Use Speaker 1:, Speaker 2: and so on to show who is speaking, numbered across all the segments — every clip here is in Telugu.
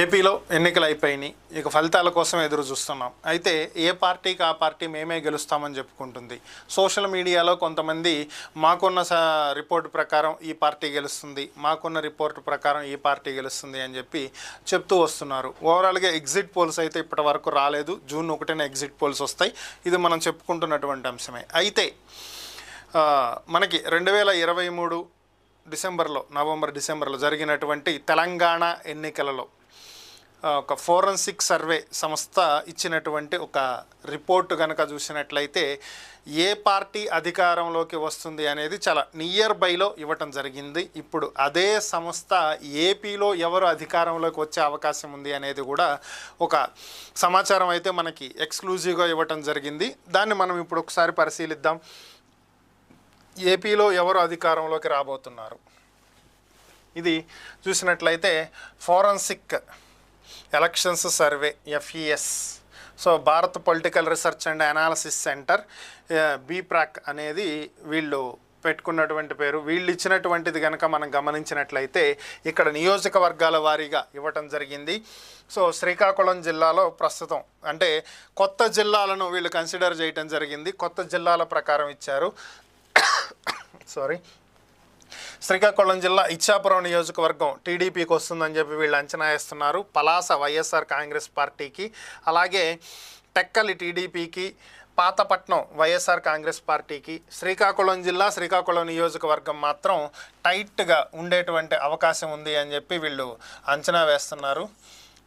Speaker 1: ఏపీలో ఎన్నికలు అయిపోయినాయి ఇక ఫలితాల కోసం ఎదురు చూస్తున్నాం. అయితే ఏ పార్టీకి ఆ పార్టీ మేమే గెలుస్తామని చెప్పుకుంటుంది. సోషల్ మీడియాలో కొంతమంది మాకున్న స రిపోర్ట్ ప్రకారం ఈ పార్టీ గెలుస్తుంది మాకున్న రిపోర్ట్ ప్రకారం ఈ పార్టీ గెలుస్తుంది అని చెప్పి చెప్తూ వస్తున్నారు. ఓవరాల్గా ఎగ్జిట్ పోల్స్ అయితే ఇప్పటి వరకు రాలేదు. జూన్ ఒకటిన ఎగ్జిట్ పోల్స్ వస్తాయి. ఇది మనం చెప్పుకుంటున్నటువంటి అంశమే. అయితే మనకి రెండు వేల ఇరవై మూడు డిసెంబర్లో నవంబర్ డిసెంబర్లో జరిగినటువంటి తెలంగాణ ఎన్నికలలో ఒక ఫోరెన్సిక్ సర్వే సంస్థ ఇచ్చినటువంటి ఒక రిపోర్ట్ కనుక చూసినట్లయితే ఏ పార్టీ అధికారంలోకి వస్తుంది అనేది చాలా నియర్ బైలో ఇవ్వటం జరిగింది. ఇప్పుడు అదే సంస్థ ఏపీలో ఎవరు అధికారంలోకి వచ్చే అవకాశం ఉంది అనేది కూడా ఒక సమాచారం అయితే మనకి ఎక్స్క్లూజివ్గా ఇవ్వటం జరిగింది. దాన్ని మనం ఇప్పుడు ఒకసారి పరిశీలిద్దాం. ఏపీలో ఎవరు అధికారంలోకి రాబోతున్నారు? ఇది చూసినట్లయితే forensic elections survey FES so Bharat political research and analysis centre BPRAC అనేది వీళ్ళు పెట్టుకున్నటువంటి పేరు. వీళ్ళు ఇచ్చినటువంటిది కనుక మనం గమనించినట్లయితే ఇక్కడ నియోజకవర్గాల వారీగా ఇవ్వటం జరిగింది. సో శ్రీకాకుళం జిల్లాలో ప్రస్తుతం అంటే కొత్త జిల్లాలను వీళ్ళు కన్సిడర్ చేయటం జరిగింది. కొత్త జిల్లాల ప్రకారం ఇచ్చారు. సారీ శ్రీకాకుళం జిల్లా ఇచ్చాపురం నియోజకవర్గం టీడీపీకి వస్తుందని చెప్పి వీళ్ళు అంచనా వేస్తున్నారు. పలాస వైఎస్ఆర్ కాంగ్రెస్ పార్టీకి అలాగే టెక్కలి టీడీపీకి పాతపట్నం వైఎస్ఆర్ కాంగ్రెస్ పార్టీకి శ్రీకాకుళం జిల్లా శ్రీకాకుళం నియోజకవర్గం మాత్రం టైట్గా ఉండేటువంటి అవకాశం ఉంది అని చెప్పి వీళ్ళు అంచనా వేస్తున్నారు.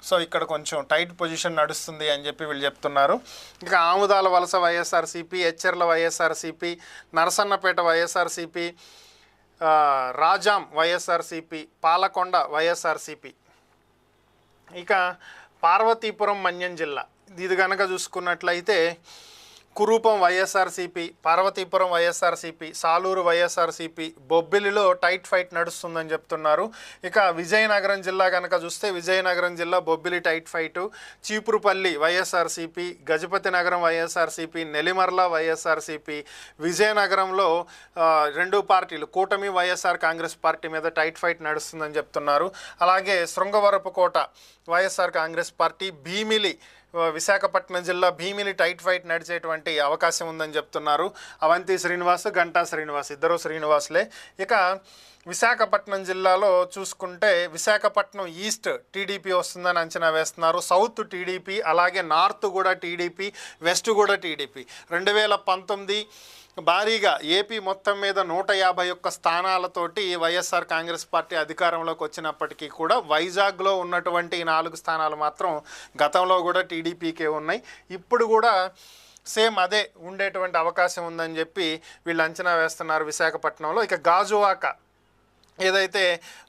Speaker 1: సో ఇక్కడ కొంచెం టైట్ పొజిషన్ నడుస్తుంది అని చెప్పి వీళ్ళు చెప్తున్నారు. ఇక ఆముదాల వలస వైఎస్ఆర్సీపీ హెచ్చర్ల వైఎస్ఆర్సీపీ నరసన్నపేట వైఎస్ఆర్సీపీ రాజాం వైఎస్ఆర్సీపీ పాలకొండ వైఎస్ఆర్సీపీ. ఇక పార్వతీపురం మన్యం జిల్లా. ఇది కనుక చూసుకున్నట్లయితే Kurupam YSRCP Parvathipuram YSRCP Saluru YSRCP బొబ్బిలిలో tight fight నడుస్తుందని చెప్తున్నారు. ఇక విజయనగరం జిల్లా కనుక చూస్తే విజయనగరం జిల్లా Bobbili tight fight. Cheepurupalli YSRCP Gajapathinagaram YSRCP Nellimarla YSRCP విజయనగరంలో రెండు పార్టీలు కూటమి వైఎస్ఆర్ కాంగ్రెస్ పార్టీ మీద టైట్ ఫైట్ నడుస్తుందని చెప్తున్నారు. అలాగే Srungavarapukota YSR Congress party Bheemili Visakhapatnam జిల్లా భీమిలి టైట్ ఫైట్ నడిచేటువంటి అవకాశం ఉందని చెప్తున్నారు. అవంతి శ్రీనివాస్ గంటా శ్రీనివాస్ ఇద్దరు శ్రీనివాసులే. ఇక విశాఖపట్నం జిల్లాలో చూసుకుంటే విశాఖపట్నం ఈస్ట్ టీడీపీ వస్తుందని అంచనా వేస్తున్నారు. సౌత్ టీడీపీ అలాగే నార్త్ కూడా టీడీపీ వెస్ట్ కూడా టీడీపీ. రెండు వేల పంతొమ్మిది భారీగా ఏపీ మొత్తం మీద నూట యాభై ఒక్క స్థానాలతోటి వైఎస్ఆర్ కాంగ్రెస్ పార్టీ అధికారంలోకి వచ్చినప్పటికీ కూడా వైజాగ్లో ఉన్నటువంటి ఈ నాలుగు స్థానాలు మాత్రం గతంలో కూడా టీడీపీకే ఉన్నాయి. ఇప్పుడు కూడా సేమ్ అదే ఉండేటువంటి అవకాశం ఉందని చెప్పి వీళ్ళు అంచనా వేస్తున్నారు విశాఖపట్నంలో. ఇక గాజువాక ఏదైతే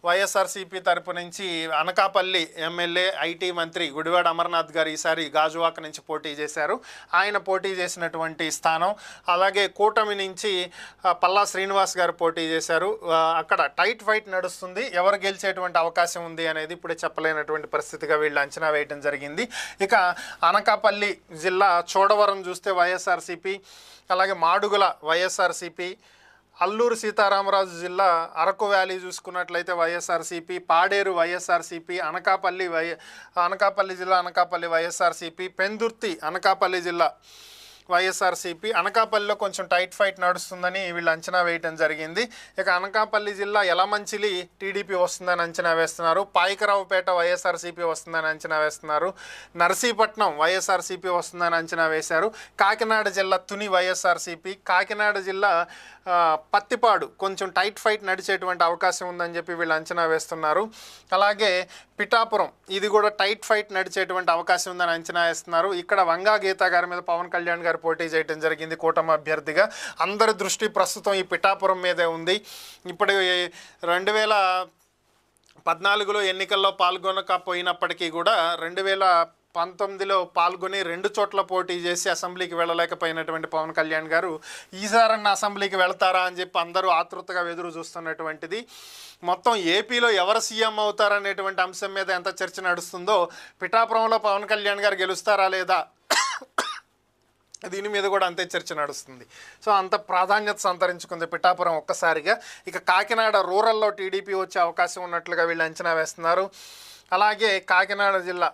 Speaker 1: వైఎస్ఆర్సీపీ తరపు నుంచి అనకాపల్లి ఎమ్మెల్యే ఐటీ మంత్రి గుడివాడ అమర్నాథ్ గారు ఈసారి గాజువాక నుంచి పోటీ చేశారు. ఆయన పోటీ చేసినటువంటి స్థానం అలాగే కూటమి నుంచి పల్లా శ్రీనివాస్ గారు పోటీ చేశారు. అక్కడ టైట్ ఫైట్ నడుస్తుంది. ఎవరు గెలిచేటువంటి అవకాశం ఉంది అనేది ఇప్పుడే చెప్పలేనటువంటి పరిస్థితిగా వీళ్ళు అంచనా వేయడం జరిగింది. ఇక అనకాపల్లి జిల్లా చోడవరం చూస్తే వైఎస్ఆర్సీపీ అలాగే మాడుగుల వైఎస్ఆర్సీపీ అల్లూరు సీతారామరాజు జిల్లా అరకు వ్యాలీ చూసుకున్నట్లయితే YSRCP Paderu YSRCP Anakapalli Y Anakapalli జిల్లా అనకాపల్లి వైఎస్ఆర్సీపీ పెందుర్తి అనకాపల్లి జిల్లా. వైఎస్ఆర్సీపీ అనకాపల్లిలో కొంచెం టైట్ ఫైట్ నడుస్తుందని వీళ్ళు అంచనా వేయటం జరిగింది. ఇక అనకాపల్లి జిల్లా యలమంచిలి టీడీపీ వస్తుందని అంచనా వేస్తున్నారు. పాయకరావుపేట వైఎస్ఆర్సీపీ వస్తుందని అంచనా వేస్తున్నారు. నర్సీపట్నం వైఎస్ఆర్సీపీ వస్తుందని అంచనా వేశారు. కాకినాడ జిల్లా తుని వైఎస్ఆర్సీపీ కాకినాడ జిల్లా పత్తిపాడు కొంచెం టైట్ ఫైట్ నడిచేటువంటి అవకాశం ఉందని చెప్పి వీళ్ళు అంచనా వేస్తున్నారు. అలాగే పిఠాపురం ఇది కూడా టైట్ ఫైట్ నడిచేటువంటి అవకాశం ఉందని అంచనా వేస్తున్నారు. ఇక్కడ వంగా గీత గారి మీద పవన్ కళ్యాణ్ గారు పోటీ చేయడం జరిగింది. కూటమి అభ్యర్థిగా అందరి దృష్టి ప్రస్తుతం ఈ పిఠాపురం మీదే ఉంది. ఇప్పుడు రెండు వేల పద్నాలుగులో ఎన్నికల్లో పాల్గొనకపోయినప్పటికీ కూడా రెండు వేల పంతొమ్మిదిలో పాల్గొని రెండు చోట్ల పోటీ చేసి అసెంబ్లీకి వెళ్ళలేకపోయినటువంటి పవన్ కళ్యాణ్ గారు ఈసారన్న అసెంబ్లీకి వెళ్తారా అని చెప్పి అందరూ ఆతృతగా ఎదురు చూస్తున్నటువంటిది. మొత్తం ఏపీలో ఎవరు సీఎం అవుతారనేటువంటి అంశం మీద ఎంత చర్చ నడుస్తుందో పిఠాపురంలో పవన్ కళ్యాణ్ గారు గెలుస్తారా లేదా దీని మీద కూడా అంతే చర్చ నడుస్తుంది. సో అంత ప్రాధాన్యత సంతరించుకుంది పిఠాపురం ఒక్కసారిగా. ఇక కాకినాడ రూరల్లో టీడీపీ వచ్చే అవకాశం ఉన్నట్లుగా వీళ్ళు అంచనా వేస్తున్నారు. అలాగే కాకినాడ జిల్లా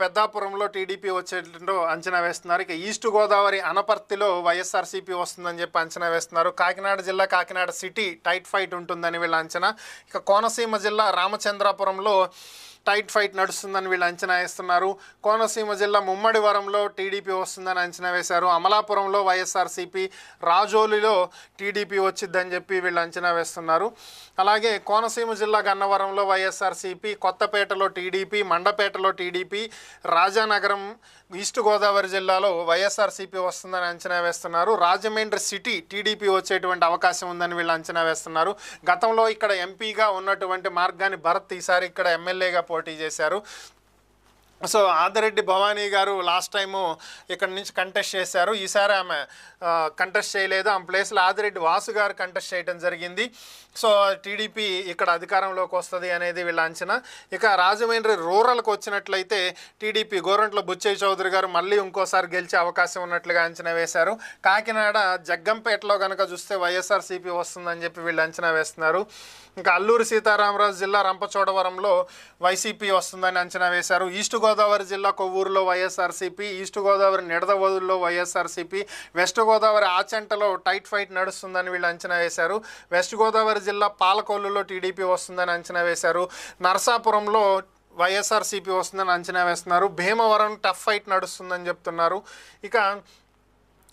Speaker 1: పెద్దాపురంలో టీడీపీ వచ్చేటట్టు అంచనా వేస్తున్నారు. ఇక ఈస్ట్ గోదావరి అనపర్తిలో వైఎస్ఆర్సీపీ వస్తుందని చెప్పి అంచనా వేస్తున్నారు. కాకినాడ జిల్లా కాకినాడ సిటీ టైట్ ఫైట్ ఉంటుందని వీళ్ళ అంచనా. ఇక కోనసీమ జిల్లా రామచంద్రాపురంలో టైట్ ఫైట్ నడుస్తుందని వీళ్ళు అంచనా వేస్తున్నారు. కోనసీమ జిల్లా ముమ్మడివరంలో టీడీపీ వస్తుందని అంచనా వేశారు. అమలాపురంలో వైఎస్ఆర్సీపీ రాజోలిలో టీడీపీ వచ్చిద్దని చెప్పి వీళ్ళు అంచనా వేస్తున్నారు. అలాగే కోనసీమ జిల్లా గన్నవరంలో వైఎస్ఆర్సీపీ కొత్తపేటలో టీడీపీ మండపేటలో టీడీపీ రాజానగరం ఈస్ట్ గోదావరి జిల్లాలో వైఎస్ఆర్సీపీ వస్తుందని అంచనా వేస్తున్నారు. రాజమండ్రి సిటీ టీడీపీ వచ్చేటువంటి అవకాశం ఉందని వీళ్ళు అంచనా వేస్తున్నారు. గతంలో ఇక్కడ ఎంపీగా ఉన్నటువంటి మార్గాన్ని భరత్ ఈసారి ఇక్కడ ఎమ్మెల్యేగా పోటీ చేశారు. సో ఆదిరెడ్డి భవానీ గారు లాస్ట్ టైము ఇక్కడ నుంచి కంటెస్ట్ చేశారు. ఈసారి ఆమె కంటెస్ట్ చేయలేదు. ఆమె ప్లేస్లో ఆదిరెడ్డి వాసు గారు కంటెస్ట్ చేయడం జరిగింది. సో టీడీపీ ఇక్కడ అధికారంలోకి వస్తుంది అనేది వీళ్ళ అంచనా. ఇక రాజమండ్రి రూరల్కి వచ్చినట్లయితే టీడీపీ గోరంట్ల బుచ్చయ్య చౌదరి గారు మళ్ళీ ఇంకోసారి గెలిచే అవకాశం ఉన్నట్లుగా అంచనా వేశారు. కాకినాడ జగ్గంపేటలో కనుక చూస్తే వైఎస్ఆర్సీపీ వస్తుందని చెప్పి వీళ్ళు అంచనా వేస్తున్నారు. ఇంకా అల్లూరు సీతారామరాజు జిల్లా రంపచోడవరంలో వైసీపీ వస్తుందని అంచనా వేశారు. ఈస్ట్ గోదావరి జిల్లా కొవ్వూరులో వైఎస్ఆర్సీపీ ఈస్ట్ గోదావరి నిడదవోదుల్లో వైఎస్ఆర్సీపీ వెస్ట్ గోదావరి ఆచంటలో టైట్ ఫైట్ నడుస్తుందని వీళ్ళు అంచనా వేశారు. వెస్ట్ గోదావరి జిల్లా పాలకొల్లులో టీడీపీ వస్తుందని అంచనా వేశారు. నరసాపురంలో వైఎస్ఆర్సీపీ వస్తుందని అంచనా వేస్తున్నారు. భీమవరం టఫ్ ఫైట్ నడుస్తుందని చెప్తున్నారు. ఇక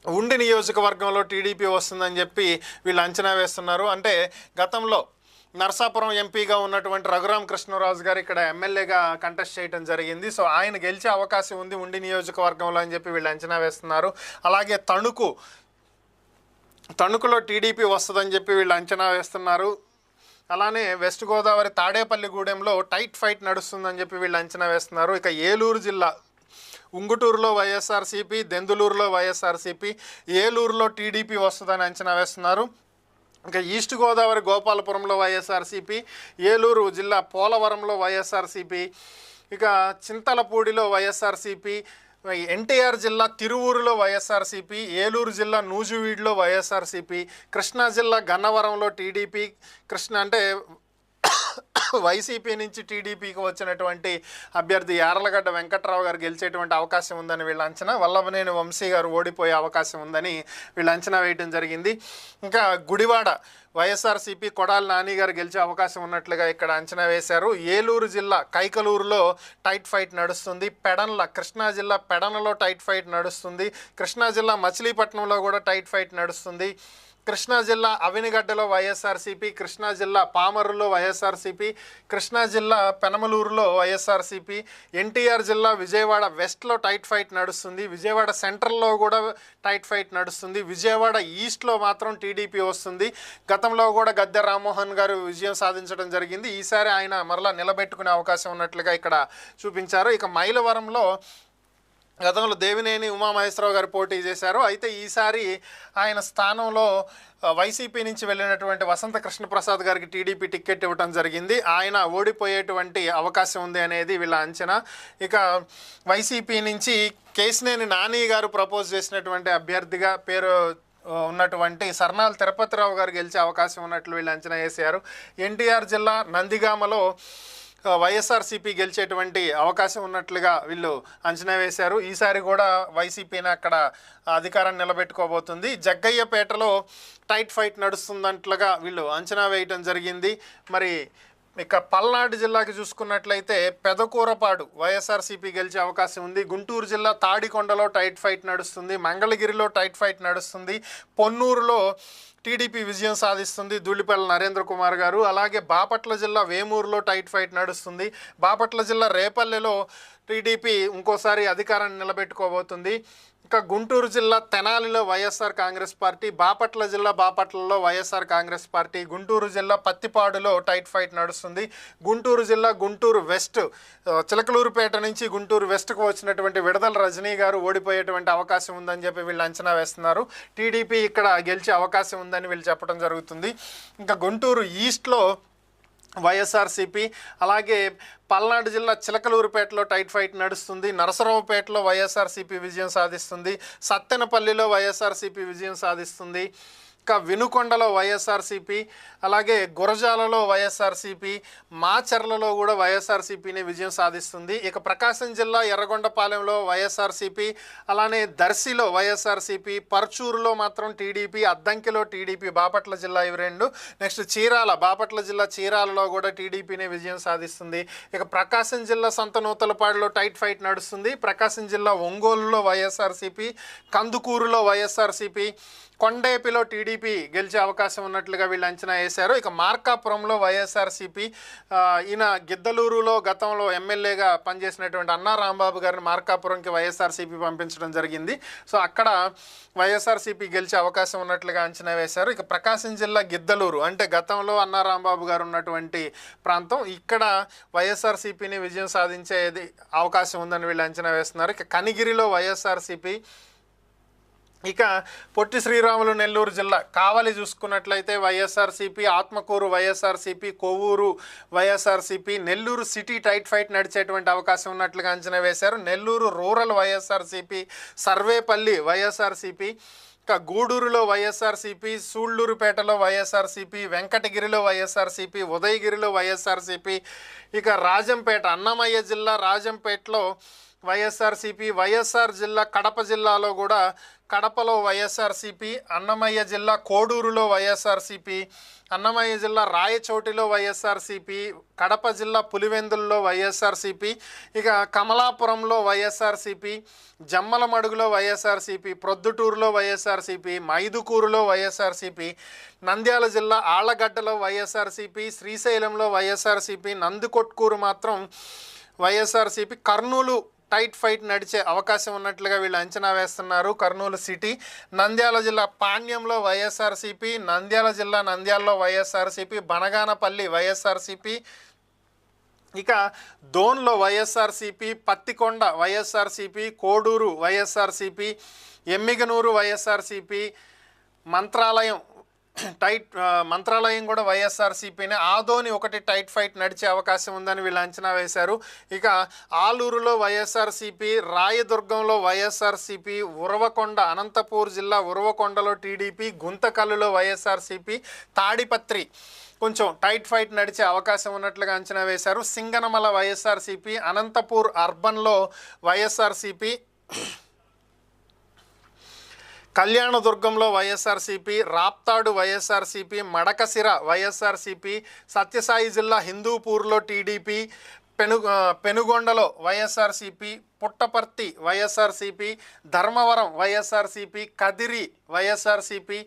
Speaker 1: ఉండి నియోజకవర్గంలో టీడీపీ వస్తుందని చెప్పి వీళ్ళు అంచనా వేస్తున్నారు. అంటే గతంలో నర్సాపురం ఎంపీగా ఉన్నటువంటి రఘురామ కృష్ణరాజు గారు ఇక్కడ ఎమ్మెల్యేగా కంటెస్ట్ చేయడం జరిగింది. సో ఆయన గెలిచే అవకాశం ఉంది ఉండి నియోజకవర్గంలో అని చెప్పి వీళ్ళు అంచనా వేస్తున్నారు. అలాగే తణుకు తణుకులో టీడీపీ వస్తుందని చెప్పి వీళ్ళు అంచనా వేస్తున్నారు. అలానే వెస్ట్ గోదావరి తాడేపల్లిగూడెంలో టైట్ ఫైట్ నడుస్తుందని చెప్పి వీళ్ళు అంచనా వేస్తున్నారు. ఇక ఏలూరు జిల్లా ఉంగుటూరులో వైఎస్ఆర్సీపీ దెందులూరులో వైఎస్ఆర్సీపీ ఏలూరులో టీడీపీ వస్తుందని అంచనా వేస్తున్నారు. ఇంకా ఈస్ట్ గోదావరి గోపాలపురంలో వైఎస్ఆర్సీపీ ఏలూరు జిల్లా పోలవరంలో వైఎస్ఆర్సీపీ ఇక చింతలపూడిలో వైఎస్ఆర్సీపీ ఎన్టీఆర్ జిల్లా తిరువూరులో వైఎస్ఆర్సీపీ ఏలూరు జిల్లా నూజువీడులో వైఎస్ఆర్సీపీ కృష్ణా జిల్లా గన్నవరంలో టీడీపీ కృష్ణ అంటే వైసీపీ నుంచి టీడీపీకి వచ్చినటువంటి అభ్యర్థి యార్లగడ్డ వెంకట్రావు గారు గెలిచేటువంటి అవకాశం ఉందని వీళ్ళ అంచనా. వల్లభనేని వంశీ గారు ఓడిపోయే అవకాశం ఉందని వీళ్ళు అంచనా వేయడం జరిగింది. ఇంకా గుడివాడ వైఎస్ఆర్సీపీ కొడాలి నాని గారు గెలిచే అవకాశం ఉన్నట్లుగా ఇక్కడ అంచనా వేశారు. ఏలూరు జిల్లా కైకలూరులో టైట్ ఫైట్ నడుస్తుంది. పెడన్ల కృష్ణా జిల్లా పెడనలో టైట్ ఫైట్ నడుస్తుంది. కృష్ణా జిల్లా మచిలీపట్నంలో కూడా టైట్ ఫైట్ నడుస్తుంది. కృష్ణా జిల్లా అవినిగడ్డలో వైఎస్ఆర్సీపీ కృష్ణా జిల్లా పామరులో వైఎస్ఆర్సీపీ కృష్ణా జిల్లా పెనమలూరులో వైఎస్ఆర్సీపీ ఎన్టీఆర్ జిల్లా విజయవాడ వెస్ట్లో టైట్ ఫైట్ నడుస్తుంది. విజయవాడ సెంట్రల్లో కూడా టైట్ ఫైట్ నడుస్తుంది. విజయవాడ ఈస్ట్లో మాత్రం టీడీపీ వస్తుంది. గతంలో కూడా గద్దె రామ్మోహన్ గారు విజయం సాధించడం జరిగింది. ఈసారి ఆయన మరలా నిలబెట్టుకునే అవకాశం ఉన్నట్లుగా ఇక్కడ చూపించారు. ఇక మైలవరంలో గతంలో దేవినేని ఉమామహేశ్వరరావు గారు పోటీ చేశారు. అయితే ఈసారి ఆయన స్థానంలో వైసీపీ నుంచి వెళ్ళినటువంటి వసంత కృష్ణప్రసాద్ గారికి టీడీపీ టికెట్ ఇవ్వడం జరిగింది. ఆయన ఓడిపోయేటువంటి అవకాశం ఉంది అనేది వీళ్ళ అంచనా. ఇక వైసీపీ నుంచి కేసినేని నాని గారు ప్రపోజ్ చేసినటువంటి అభ్యర్థిగా పేరు ఉన్నటువంటి సర్నాల్ తిరుపతిరావు గారు గెలిచే అవకాశం ఉన్నట్లు వీళ్ళు అంచనా వేశారు. ఎన్టీఆర్ జిల్లా నందిగామలో వైఎస్ఆర్సీపీ గెలిచేటువంటి అవకాశం ఉన్నట్లుగా వీళ్ళు అంచనా వేశారు. ఈసారి కూడా వైసీపీని అక్కడ అధికారాన్ని నిలబెట్టుకోబోతుంది. జగ్గయ్యపేటలో టైట్ ఫైట్ నడుస్తుందంట్లుగా వీళ్ళు అంచనా వేయటం జరిగింది. మరి ఇక పల్నాడు జిల్లాకి చూసుకున్నట్లయితే పెదకూరపాడు వైఎస్ఆర్సీపీ గెలిచే అవకాశం ఉంది. గుంటూరు జిల్లా తాడికొండలో టైట్ ఫైట్ నడుస్తుంది. మంగళగిరిలో టైట్ ఫైట్ నడుస్తుంది. పొన్నూరులో టీడీపీ విజయం సాధిస్తుంది ధూళిపల్లి నరేంద్ర కుమార్ గారు. అలాగే బాపట్ల జిల్లా వేమూరులో టైట్ ఫైట్ నడుస్తుంది. బాపట్ల జిల్లా రేపల్లెలో టీడీపీ ఇంకోసారి అధికారాన్ని నిలబెట్టుకోబోతుంది. ఇంకా గుంటూరు జిల్లా తెనాలిలో వైఎస్ఆర్ కాంగ్రెస్ పార్టీ బాపట్ల జిల్లా బాపట్లలో వైఎస్ఆర్ కాంగ్రెస్ పార్టీ గుంటూరు జిల్లా పత్తిపాడులో టైట్ ఫైట్ నడుస్తుంది. గుంటూరు జిల్లా గుంటూరు వెస్ట్ చిలకలూరుపేట నుంచి గుంటూరు వెస్ట్కు వచ్చినటువంటి విడదల రజనీ గారు ఓడిపోయేటువంటి అవకాశం ఉందని చెప్పి వీళ్ళు అంచనా వేస్తున్నారు. టీడీపీ ఇక్కడ గెలిచే అవకాశం ఉందని వీళ్ళు చెప్పడం జరుగుతుంది. ఇంకా గుంటూరు ఈస్ట్లో వైఎస్ఆర్సీపీ అలాగే పల్నాడు జిల్లా చిలకలూరుపేటలో టైట్ ఫైట్ నడుస్తుంది. నరసరావుపేటలో వైఎస్ఆర్సీపీ విజయం సాధిస్తుంది. సత్తెనపల్లిలో వైఎస్ఆర్సీపీ విజయం సాధిస్తుంది. ఒక్క వినుకొండలో వైఎస్ఆర్సీపీ అలాగే గురజాలలో వైఎస్ఆర్సీపీ మాచర్లలో కూడా వైఎస్ఆర్సీపీని విజయం సాధిస్తుంది. ఇక ప్రకాశం జిల్లా ఎర్రగొండపాలెంలో వైఎస్ఆర్సీపీ అలానే దర్శిలో వైఎస్ఆర్సీపీ పర్చూరులో మాత్రం టీడీపీ అద్దంకిలో టీడీపీ బాపట్ల జిల్లా ఇవి రెండు. నెక్స్ట్ చీరాల బాపట్ల జిల్లా చీరాలలో కూడా టీడీపీనే విజయం సాధిస్తుంది. ఇక ప్రకాశం జిల్లా సొంత నూతలపాడులో టైట్ ఫైట్ నడుస్తుంది. ప్రకాశం జిల్లా ఒంగోలులో వైఎస్ఆర్సీపీ కందుకూరులో వైఎస్ఆర్సీపీ కొండేపిలో టీడీపీ గెలిచే అవకాశం ఉన్నట్లుగా వీళ్ళు అంచనా వేశారు. ఇక మార్కాపురంలో వైఎస్ఆర్సీపీ ఈయన గిద్దలూరులో గతంలో ఎమ్మెల్యేగా పనిచేసినటువంటి అన్నా రాంబాబు గారిని మార్కాపురంకి వైఎస్ఆర్సీపీ పంపించడం జరిగింది. సో అక్కడ వైఎస్ఆర్సీపీ గెలిచే అవకాశం ఉన్నట్లుగా అంచనా వేశారు. ఇక ప్రకాశం జిల్లా గిద్దలూరు అంటే గతంలో అన్నా రాంబాబు గారు ఉన్నటువంటి ప్రాంతం ఇక్కడ వైఎస్ఆర్సీపీని విజయం సాధించేది అవకాశం ఉందని వీళ్ళు అంచనా వేస్తున్నారు. ఇక కనిగిరిలో వైఎస్ఆర్సీపీ ఇక పొట్టి శ్రీరాములు నెల్లూరు జిల్లా. కావలి చూసుకున్నట్లయితే YSRCP Atmakur YSRCP Kovvur YSRCP Nellore city tight fight నడిచేటువంటి అవకాశం ఉన్నట్లుగా అంచనా వేశారు. Nellore rural YSRCP Sarvepalli YSRCP ఇక గూడూరులో వైఎస్ఆర్సీపీ సూళ్ళూరుపేటలో వైఎస్ఆర్సీపీ వెంకటగిరిలో వైఎస్ఆర్సీపీ ఉదయగిరిలో వైఎస్ఆర్సీపీ ఇక రాజంపేట అన్నమయ్య జిల్లా రాజంపేటలో వైఎస్ఆర్సీపీ వైఎస్ఆర్ జిల్లా కడప జిల్లాలో కూడా కడపలో వైఎస్ఆర్సీపీ అన్నమయ్య జిల్లా కోడూరులో వైఎస్ఆర్సీపీ అన్నమయ్య జిల్లా రాయచోటిలో వైఎస్ఆర్సీపీ కడప జిల్లా పులివెందుల్లో వైఎస్ఆర్సీపీ ఇక కమలాపురంలో వైఎస్ఆర్సీపీ జమ్మలమడుగులో వైఎస్ఆర్సీపీ ప్రొద్దుటూరులో వైఎస్ఆర్సీపీ మైదుకూరులో వైఎస్ఆర్సీపీ నంద్యాల జిల్లా ఆళ్ళగడ్డలో వైఎస్ఆర్సీపీ శ్రీశైలంలో వైఎస్ఆర్సీపీ నందికొట్కూరు మాత్రం వైఎస్ఆర్సీపీ కర్నూలు టైట్ ఫైట్ నడిచే అవకాశం ఉన్నట్లుగా వీళ్ళు అంచనా వేస్తున్నారు. కర్నూలు సిటీ నంద్యాల జిల్లా పాణ్యంలో వైఎస్ఆర్సీపీ నంద్యాల జిల్లా నంద్యాలలో వైఎస్ఆర్సీపీ బనగానపల్లి వైఎస్ఆర్సీపీ ఇక దోన్లో YSRCP Pattikonda YSRCP Kodur YSRCP Emmiganur YSRCP Mantralayam tight Mantralayam కూడా వైఎస్ఆర్సీపీనే ఆదోని ఒకటి టైట్ ఫైట్ నడిచే అవకాశం ఉందని వీళ్ళు అంచనా వేశారు. ఇక ఆలూరులో వైఎస్ఆర్సీపీ రాయదుర్గంలో వైఎస్ఆర్సీపీ ఉరవకొండ అనంతపూర్ జిల్లా ఉరవకొండలో టీడీపీ గుంతకల్లులో వైఎస్ఆర్సీపీ తాడిపత్రి కొంచెం టైట్ ఫైట్ నడిచే అవకాశం ఉన్నట్లుగా అంచనా వేశారు. సింగనమల వైఎస్ఆర్సీపీ అనంతపూర్ అర్బన్లో వైఎస్ఆర్సీపీ కళ్యాణదుర్గంలో వైఎస్ఆర్సీపీ రాప్తాడు వైఎస్ఆర్సీపీ మడకసిర వైఎస్ఆర్సీపీ సత్యసాయి జిల్లా హిందూపూర్లో టీడీపీ పెను పెనుగొండలో వైఎస్ఆర్సీపీ పుట్టపర్తి వైఎస్ఆర్సీపీ ధర్మవరం వైఎస్ఆర్సీపీ కదిరి వైఎస్ఆర్సీపీ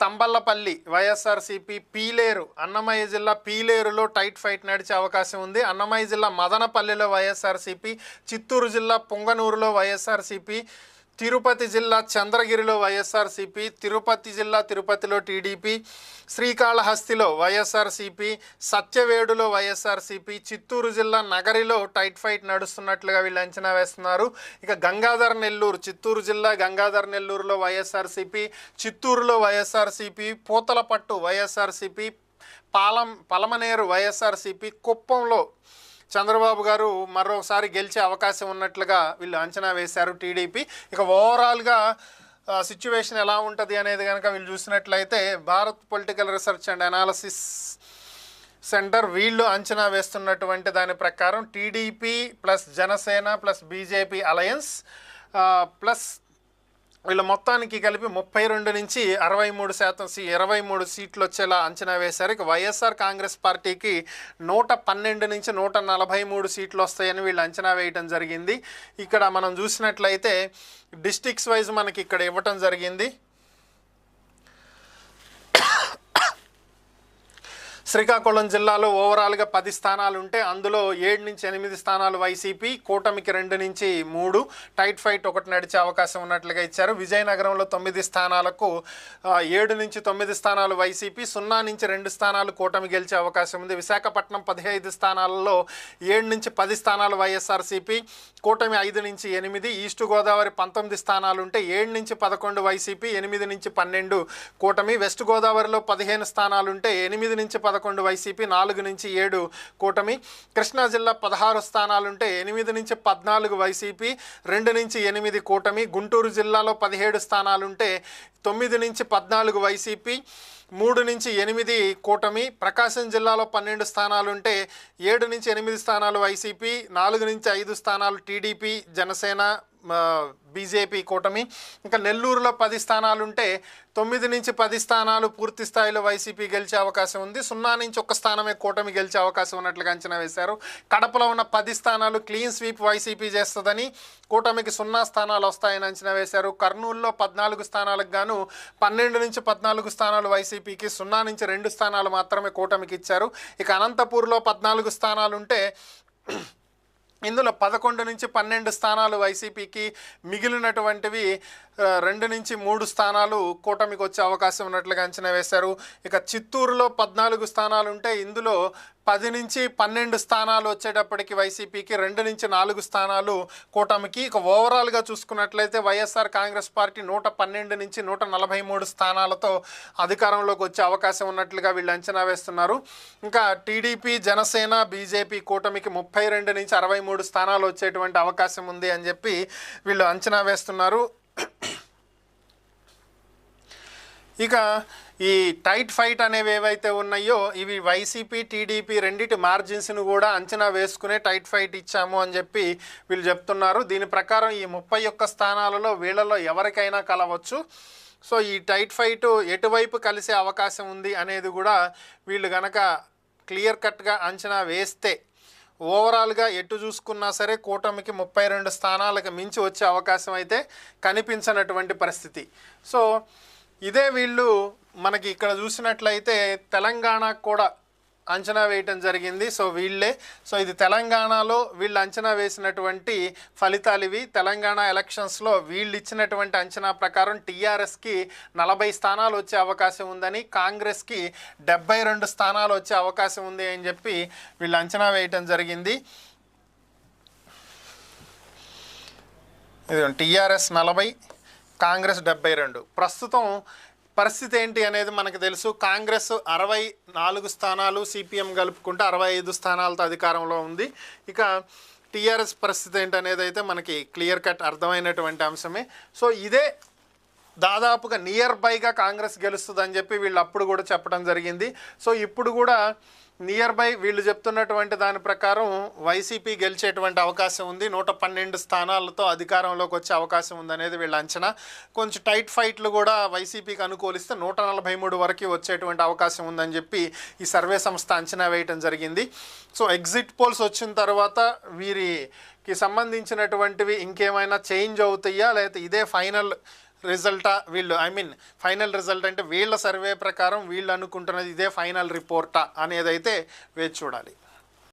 Speaker 1: తంబల్లపల్లి వైఎస్ఆర్సీపీ పీలేరు అన్నమయ్య జిల్లా పీలేరులో టైట్ ఫైట్ నడిచే అవకాశం ఉంది. అన్నమయ్య జిల్లా మదనపల్లిలో వైఎస్ఆర్సీపీ చిత్తూరు జిల్లా పుంగనూరులో వైఎస్ఆర్సీపీ తిరుపతి జిల్లా చంద్రగిరిలో వైఎస్ఆర్సీపీ తిరుపతి జిల్లా తిరుపతిలో టీడీపీ శ్రీకాళహస్తిలో వైఎస్ఆర్సీపీ సత్యవేడులో వైఎస్ఆర్సీపీ చిత్తూరు జిల్లా నగరిలో టైట్ ఫైట్ నడుస్తున్నట్లుగా వీళ్ళు అంచనా వేస్తున్నారు. ఇక గంగాధర్ నెల్లూరు చిత్తూరు జిల్లా గంగాధర్ నెల్లూరులో వైఎస్ఆర్సీపీ చిత్తూరులో వైఎస్ఆర్సీపీ పూతలపట్టు వైఎస్ఆర్సీపీ పాలం పలమనేరు వైఎస్ఆర్సీపీ కుప్పంలో చంద్రబాబు గారు మరోసారి గెలిచే అవకాశం ఉన్నట్లుగా వీళ్ళు అంచనా వేశారు టీడీపీ. ఇక ఓవరాల్గా సిచ్యువేషన్ ఎలా ఉంటుంది అనేది కనుక వీళ్ళు చూసినట్లయితే Bharat political research and analysis centre వీళ్ళు అంచనా వేస్తున్నటువంటి దాని ప్రకారం TDP plus Janasena plus BJP alliance plus వీళ్ళ మొత్తానికి కలిపి ముప్పై రెండు నుంచి అరవై మూడు శాతం సీ ఇరవై మూడు సీట్లు వచ్చేలా అంచనా వేశారు. వైఎస్ఆర్ కాంగ్రెస్ పార్టీకి నూట పన్నెండు నుంచి నూట నలభై మూడు సీట్లు వస్తాయని వీళ్ళు అంచనా వేయటం జరిగింది. ఇక్కడ మనం చూసినట్లయితే డిస్టిక్స్ వైజ్ మనకి ఇక్కడ ఇవ్వటం జరిగింది. శ్రీకాకుళం జిల్లాలో ఓవరాల్గా పది స్థానాలు ఉంటే అందులో ఏడు నుంచి ఎనిమిది స్థానాలు వైసీపీ కూటమికి రెండు నుంచి మూడు. టైట్ ఫైట్ ఒకటి నడిచే అవకాశం ఉన్నట్లుగా ఇచ్చారు. విజయనగరంలో తొమ్మిది స్థానాలకు ఏడు నుంచి తొమ్మిది స్థానాలు వైసీపీ సున్నా నుంచి రెండు స్థానాలు కూటమి గెలిచే అవకాశం ఉంది. విశాఖపట్నం పదిహేను స్థానాలలో ఏడు నుంచి పది స్థానాలు వైఎస్ఆర్సీపీ కూటమి ఐదు నుంచి ఎనిమిది ఈస్ట్ గోదావరి పంతొమ్మిది స్థానాలు ఉంటే ఏడు నుంచి పదకొండు వైసీపీ ఎనిమిది నుంచి పన్నెండు కూటమి వెస్ట్ గోదావరిలో పదిహేను స్థానాలు ఉంటే ఎనిమిది నుంచి పదకొండు పదకొండు వైసీపీ నాలుగు నుంచి ఏడు కూటమి. కృష్ణా జిల్లా పదహారు స్థానాలుంటే ఎనిమిది నుంచి పద్నాలుగు వైసీపీ రెండు నుంచి ఎనిమిది కూటమి. గుంటూరు జిల్లాలో పదిహేడు స్థానాలుంటే తొమ్మిది నుంచి పద్నాలుగు వైసీపీ మూడు నుంచి ఎనిమిది కూటమి. ప్రకాశం జిల్లాలో పన్నెండు స్థానాలుంటే ఏడు నుంచి ఎనిమిది స్థానాలు వైసీపీ నాలుగు నుంచి ఐదు స్థానాలు టీడీపీ జనసేన బీజేపీ కూటమి. ఇంకా నెల్లూరులో పది స్థానాలుంటే తొమ్మిది నుంచి పది స్థానాలు పూర్తి స్థాయిలో వైసీపీ గెలిచే అవకాశం ఉంది. సున్నా నుంచి ఒక స్థానమే కూటమి గెలిచే అవకాశం ఉన్నట్లుగా అంచనా వేశారు. కడపలో ఉన్న పది స్థానాలు క్లీన్ స్వీప్ వైసీపీ చేస్తుందని కూటమికి సున్నా స్థానాలు వస్తాయని అంచనా వేశారు. కర్నూలులో పద్నాలుగు స్థానాలకు గాను పన్నెండు నుంచి పద్నాలుగు స్థానాలు వైసీపీకి సున్నా నుంచి రెండు స్థానాలు మాత్రమే కూటమికి ఇచ్చారు. ఇక అనంతపూర్లో పద్నాలుగు స్థానాలుంటే ఇందులో పదకొండు నుంచి పన్నెండు స్థానాలు వైసీపీకి మిగిలినటువంటివి రెండు నుంచి మూడు స్థానాలు కూటమికి వచ్చే అవకాశం ఉన్నట్లుగా అంచనా వేశారు. ఇక చిత్తూరులో పద్నాలుగు స్థానాలు ఉంటే ఇందులో పది నుంచి పన్నెండు స్థానాలు వచ్చేటప్పటికి వైసీపీకి రెండు నుంచి నాలుగు స్థానాలు కూటమికి. ఇక ఓవరాల్గా చూసుకున్నట్లయితే వైఎస్ఆర్ కాంగ్రెస్ పార్టీ నూట పన్నెండు నుంచి నూట నలభై మూడు స్థానాలతో అధికారంలోకి వచ్చే అవకాశం ఉన్నట్లుగా వీళ్ళు అంచనా వేస్తున్నారు. ఇంకా టీడీపీ జనసేన బీజేపీ కూటమికి ముప్పై రెండు నుంచి అరవై మూడు స్థానాలు వచ్చేటువంటి అవకాశం ఉంది అని చెప్పి వీళ్ళు అంచనా వేస్తున్నారు. ఇక ఈ టైట్ ఫైట్ అనేవి ఏవైతే ఉన్నాయో ఇవి వైసీపీ టీడీపీ రెండిటి మార్జిన్స్ను కూడా అంచనా వేసుకునే టైట్ ఫైట్ ఇచ్చాము అని చెప్పి వీళ్ళు చెప్తున్నారు. దీని ప్రకారం ఈ ముప్పై ఒక్క స్థానాలలో వీళ్ళలో ఎవరికైనా కలవచ్చు. సో ఈ టైట్ ఫైట్ ఎటువైపు కలిసే అవకాశం ఉంది అనేది కూడా వీళ్ళు గనక క్లియర్ కట్గా అంచనా వేస్తే ఓవరాల్గా ఎటు చూసుకున్నా సరే కూటమికి ముప్పై రెండు స్థానాలకు మించి వచ్చే అవకాశం అయితే కనిపించనటువంటి పరిస్థితి. సో ఇదే వీళ్ళు మనకి ఇక్కడ చూసినట్లయితే తెలంగాణకు కూడా అంచనా వేయటం జరిగింది. సో వీళ్ళే. సో ఇది తెలంగాణలో వీళ్ళు అంచనా వేసినటువంటి ఫలితాలు ఇవి తెలంగాణ ఎలక్షన్స్లో వీళ్ళు ఇచ్చినటువంటి అంచనా ప్రకారం టీఆర్ఎస్కి నలభై స్థానాలు వచ్చే అవకాశం ఉందని కాంగ్రెస్కి డెబ్బై రెండు స్థానాలు వచ్చే అవకాశం ఉంది అని చెప్పి వీళ్ళు అంచనా వేయటం జరిగింది. ఇది టీఆర్ఎస్ నలభై కాంగ్రెస్ డెబ్బై రెండు. ప్రస్తుతం పరిస్థితి ఏంటి అనేది మనకు తెలుసు. కాంగ్రెస్ అరవై నాలుగు స్థానాలు సిపిఎం కలుపుకుంటే అరవై ఐదు స్థానాలతో అధికారంలో ఉంది. ఇక టీఆర్ఎస్ పరిస్థితి ఏంటి అనేది అయితే మనకి క్లియర్ కట్ అర్థమైనటువంటి అంశమే. సో ఇదే దాదాపుగా నియర్ బైగా కాంగ్రెస్ గెలుస్తుందని చెప్పి వీళ్ళు అప్పుడు కూడా చెప్పడం జరిగింది. సో ఇప్పుడు కూడా నియర్ బై వీళ్ళు చెప్తున్నటువంటి దాని ప్రకారం వైసీపీ గెలిచేటువంటి అవకాశం ఉంది. నూట పన్నెండు స్థానాలతో అధికారంలోకి వచ్చే అవకాశం ఉందనేది వీళ్ళ అంచనా. కొంచెం టైట్ ఫైట్లు కూడా వైసీపీకి అనుకూలిస్తే నూట నలభై మూడు వరకు వచ్చేటువంటి అవకాశం ఉందని చెప్పి ఈ సర్వే సంస్థ అంచనా వేయటం జరిగింది. సో ఎగ్జిట్ పోల్స్ వచ్చిన తర్వాత వీరికి సంబంధించినటువంటివి ఇంకేమైనా చేంజ్ అవుతాయా? లేకపోతే ఇదే ఫైనల్ రిజల్టా వీళ్ళు ఐ మీన్ ఫైనల్ రిజల్ట్ అంటే వీళ్ళ సర్వే ప్రకారం వీళ్ళు అనుకుంటున్నది ఇదే ఫైనల్ రిపోర్టా అనేది అయితే వేచి చూడాలి.